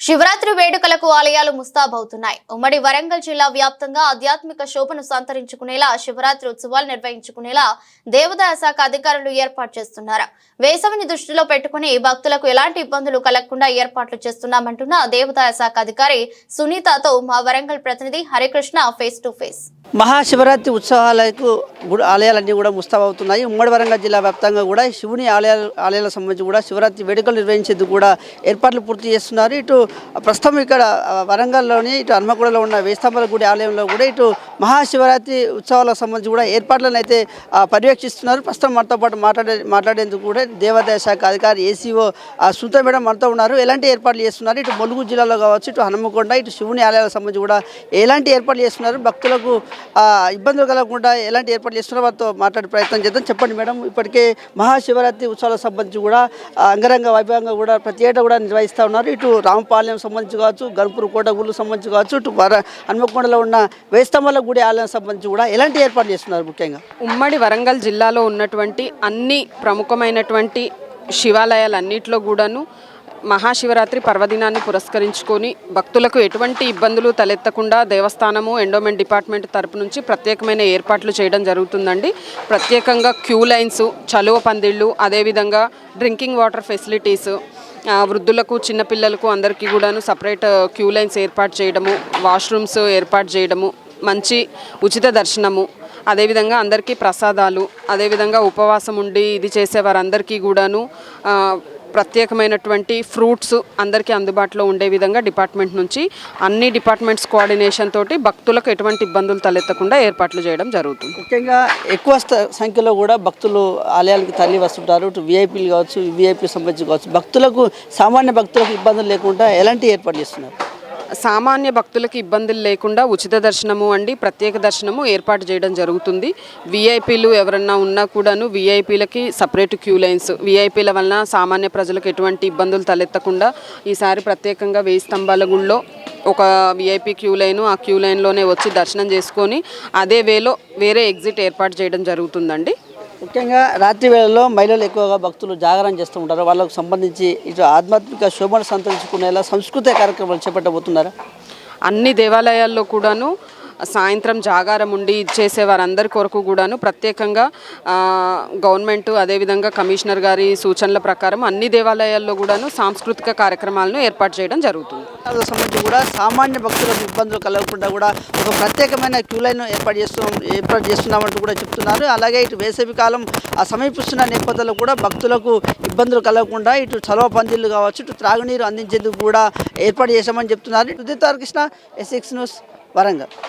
శివరాత్రి వేడుకలకు ఆలయాలు ముస్తాబవుతున్నాయి ఉమ్మడి వరంగల్ జిల్లా వ్యాప్తంగా ఆధ్యాత్మిక శోభను సంతరించుకునేలా శివరాత్రి ఉత్సవాలు నిర్వహించుకునేలా దేవాదాయ శాఖ అధికారులు ఏర్పాటు చేస్తున్నారు. వేసవిని దృష్టిలో పెట్టుకుని భక్తులకు ఎలాంటి ఇబ్బందులు కలగకుండా ఏర్పాట్లు చేస్తున్నామంటున్న దేవాదాయ శాఖ అధికారి సునీతతో మా వరంగల్ ప్రతినిధి Harikrishna face to face Mahashivratri ఉత్సవాలకు గుడి ఆలయాలన్నీ కూడా ముస్తాబవుతున్నాయి. ఉమ్మడి వరంగల్ జిల్లా వ్యాప్తంగా కూడా శివుని ఆలయాలు ఆలయాలకు సంబంధించి కూడా శివరాత్రి వేడుకలు నిర్వహించేందుకు కూడా ఏర్పాట్లు పూర్తి చేస్తున్నారు. ఇటు ప్రస్తుతం ఇక్కడ వరంగల్లోని ఇటు హన్మగూడలో ఉన్న వేస్తాంబల గుడి ఆలయంలో కూడా ఇటు మహాశివరాత్రి ఉత్సవాలకు సంబంధించి కూడా ఏర్పాట్లను అయితే పర్యవేక్షిస్తున్నారు. ప్రస్తుతం మనతో పాటు మాట్లాడే మాట్లాడేందుకు కూడా దేవాదాయ శాఖ అధికారి ఏసీఓ సుత మేడం మనతో ఉన్నారు. ఎలాంటి ఏర్పాట్లు చేస్తున్నారు? ఇటు ములుగు జిల్లాలో కావచ్చు ఇటు హనుమకొండ ఇటు శివుని ఆలయాలకు సంబంధించి కూడా ఎలాంటి ఏర్పాట్లు చేస్తున్నారు? భక్తులకు ఇబ్బందులు కలగకుండా ఎలాంటి ఏర్పాట్లు చేస్తున్నారో వారితో మాట్లాడే ప్రయత్నం చేద్దాం. చెప్పండి మేడం ఇప్పటికే మహాశివరాత్రి ఉత్సవాలకు సంబంధించి కూడా అంగరంగ వైభవంగా కూడా ప్రతి ఏటా కూడా నిర్వహిస్తూ ఉన్నారు. ఇటు రామపాలెం సంబంధించి కావచ్చు గల్పూరు కోటగుళ్ళు సంబంధించి కావచ్చు ఇటు హన్మకొండలో హనుమకొండలో ఉన్న వేస్తంభల గుడి ఆలయం సంబంధించి కూడా ఎలాంటి ఏర్పాట్లు చేస్తున్నారు ముఖ్యంగా? ఉమ్మడి వరంగల్ జిల్లాలో ఉన్నటువంటి అన్ని ప్రముఖమైనటువంటి శివాలయాలన్నింటిలో కూడాను మహాశివరాత్రి పర్వదినాన్ని పురస్కరించుకొని భక్తులకు ఎటువంటి ఇబ్బందులు తలెత్తకుండా దేవస్థానము ఎండోమెంట్ డిపార్ట్మెంట్ తరపు నుంచి ప్రత్యేకమైన ఏర్పాట్లు చేయడం జరుగుతుందండి. ప్రత్యేకంగా క్యూ లైన్స్ చలువ పందిళ్ళు అదేవిధంగా డ్రింకింగ్ వాటర్ ఫెసిలిటీస్ వృద్ధులకు చిన్నపిల్లలకు అందరికీ కూడాను సపరేట్ క్యూ లైన్స్ ఏర్పాటు చేయడము వాష్రూమ్స్ ఏర్పాటు చేయడము మంచి ఉచిత దర్శనము అదేవిధంగా అందరికీ ప్రసాదాలు అదేవిధంగా ఉపవాసం ఉండి ఇది చేసే వారందరికీ కూడాను ప్రత్యేకమైనటువంటి ఫ్రూట్స్ అందరికీ అందుబాటులో ఉండే విధంగా డిపార్ట్మెంట్ నుంచి అన్ని డిపార్ట్మెంట్స్ కోఆర్డినేషన్ తోటి భక్తులకు ఎటువంటి ఇబ్బందులు తలెత్తకుండా ఏర్పాట్లు చేయడం జరుగుతుంది. ముఖ్యంగా ఎక్కువ సంఖ్యలో కూడా భక్తులు ఆలయాలకు తరలి వస్తుంటారు. వీఐపీలు విఐపీలు కావచ్చు విఐపీ సంబంధించి కావచ్చు. భక్తులకు సామాన్య భక్తులకు ఇబ్బందులు లేకుండా ఎలాంటి ఏర్పాటు చేస్తున్నారు? సామాన్య భక్తులకు ఇబ్బందులు లేకుండా ఉచిత దర్శనము అండి ప్రత్యేక దర్శనము ఏర్పాటు చేయడం జరుగుతుంది. విఐపీలు ఎవరన్నా ఉన్నా కూడాను విఐపీలకి సపరేట్ క్యూ లైన్స్. విఐపీల వలన సామాన్య ప్రజలకు ఎటువంటి ఇబ్బందులు తలెత్తకుండా ఈసారి ప్రత్యేకంగా వేయి స్తంభాల గుళ్ళో ఒక విఐపీ క్యూ లైన్ ఆ క్యూ లైన్లోనే వచ్చి దర్శనం చేసుకొని అదే వేలో వేరే ఎగ్జిట్ ఏర్పాటు చేయడం జరుగుతుందండి. ముఖ్యంగా రాత్రి వేళల్లో మహిళలు ఎక్కువగా భక్తులు జాగరణ చేస్తూ ఉంటారు. వాళ్ళకు సంబంధించి ఇటు ఆధ్యాత్మిక శోభను సంతరించుకునేలా సంస్కృతి కార్యక్రమాలు చేపట్టబోతున్నారు? అన్ని దేవాలయాల్లో కూడాను సాయంత్రం జాగారం ఉండి చేసే వారందరి కొరకు కూడాను ప్రత్యేకంగా గవర్నమెంట్ అదేవిధంగా కమిషనర్ గారి సూచనల ప్రకారం అన్ని దేవాలయాల్లో కూడాను సాంస్కృతిక కార్యక్రమాలను ఏర్పాటు చేయడం జరుగుతుంది. సంబంధించి కూడా సామాన్య భక్తులకు ఇబ్బందులు కలగకుండా కూడా ఒక ప్రత్యేకమైన క్యూ లైన్ ఏర్పాటు చేస్తున్నాం ఏర్పాటు చేస్తున్నామంటూ కూడా చెప్తున్నారు. అలాగే ఇటు వేసవి కాలం ఆ సమీపిస్తున్న నేపథ్యంలో కూడా భక్తులకు ఇబ్బందులు కలగకుండా ఇటు చలవ పందిళ్ళు కావచ్చు ఇటు త్రాగునీరు అందించేందుకు కూడా ఏర్పాటు చేశామని చెప్తున్నారు. Udit Krishna SX news Warangal.